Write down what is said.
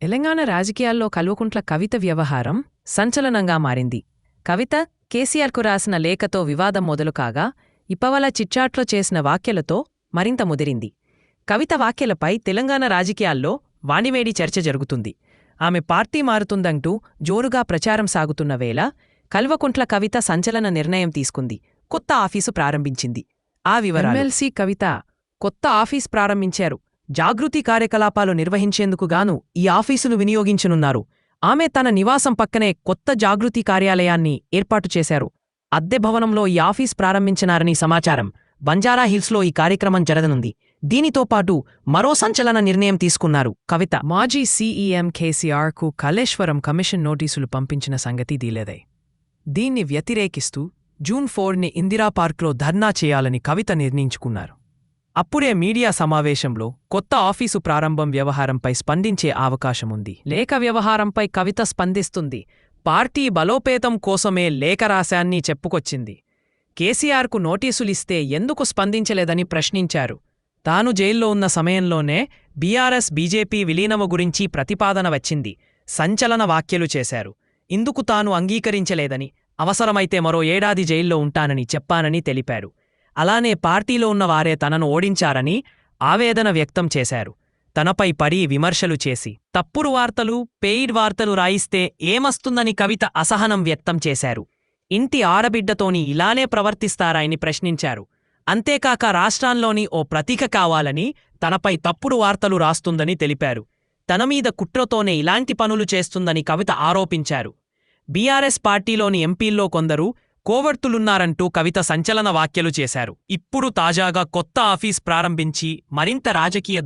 తెలంగాణ రాజకీయాల్లో కల్వకుంట్ల కవిత వ్యవహారం సంచలనంగా మారింది. కవిత కేసీఆర్కు రాసిన లేఖతో వివాదం మొదలు కాగా ఇప్పవల చిట్చాట్లో చేసిన వ్యాఖ్యలతో మరింత ముదిరింది. కవిత వ్యాఖ్యలపై తెలంగాణ రాజకీయాల్లో వాణివేడి చర్చ జరుగుతుంది. ఆమె పార్టీ మారుతుందంటూ జోరుగా ప్రచారం సాగుతున్న వేళ కల్వకుంట్ల కవిత సంచలన నిర్ణయం తీసుకుంది. కొత్త ఆఫీసు ప్రారంభించింది. ఆ వివరాలు. ఎమ్మెల్సీ కవిత. కొత్త ఆఫీస్ ప్రారంభించారు. జాగృతి కార్యకలాపాలు నిర్వహించేందుకు గాను ఈ ఆఫీసును వినియోగించనున్నారు. ఆమె తన నివాసం పక్కనే కొత్త జాగృతి కార్యాలయాన్ని ఏర్పాటు చేశారు. అద్దె భవనంలో ఈ ఆఫీస్ ప్రారంభించినారని సమాచారం. బంజారాహిల్స్లో ఈ కార్యక్రమం జరగనుంది. దీనితో పాటు మరో సంచలన నిర్ణయం తీసుకున్నారు కవిత. మాజీ సీఈఎం కేసీఆర్కు కలేశ్వరం కమిషన్ నోటీసులు పంపించిన సంగతి దీలేదే. దీన్ని వ్యతిరేకిస్తూ జూన్ ఫోర్ని ఇందిరా పార్క్లో ధర్నా చేయాలని కవిత నిర్ణయించుకున్నారు. అప్పుడే మీడియా సమావేశంలో కొత్త ఆఫీసు ప్రారంభం వ్యవహారంపై స్పందించే అవకాశముంది. లేఖ వ్యవహారంపై కవిత స్పందిస్తుంది. పార్టీ బలోపేతం కోసమే లేఖ రాశాన్ని చెప్పుకొచ్చింది. కేసీఆర్కు నోటీసులిస్తే ఎందుకు స్పందించలేదని ప్రశ్నించారు. తాను జైల్లో ఉన్న సమయంలోనే బీఆర్ఎస్ బీజేపీ విలీనము గురించి ప్రతిపాదన వచ్చింది. సంచలన వ్యాఖ్యలు చేశారు. ఇందుకు తాను అంగీకరించలేదని అవసరమైతే మరో ఏడాది జైల్లో ఉంటానని చెప్పానని తెలిపారు. అలానే పార్టీలో ఉన్న వారే తనను ఓడించారని ఆవేదన వ్యక్తం చేశారు. తనపై పడి విమర్శలు చేసి తప్పుడు వార్తలు పెయిడ్ వార్తలు రాయిస్తే ఏమస్తుందని కవిత అసహనం వ్యక్తం చేశారు. ఇంటి ఆడబిడ్డతోని ఇలానే ప్రవర్తిస్తారాయని ప్రశ్నించారు. అంతేకాక రాష్ట్రాల్లోని ఓ ప్రతీక కావాలని తనపై తప్పుడు వార్తలు రాస్తుందని తెలిపారు. తనమీద కుట్రతోనే ఇలాంటి పనులు చేస్తుందని కవిత ఆరోపించారు. బీఆర్ఎస్ పార్టీలోని ఎంపీల్లో కొందరు కోవర్తులున్నారంటూ కవిత సంచలన వ్యాఖ్యలు చేశారు. ఇప్పుడు తాజాగా కొత్త ఆఫీస్ ప్రారంభించి మరింత రాజకీయ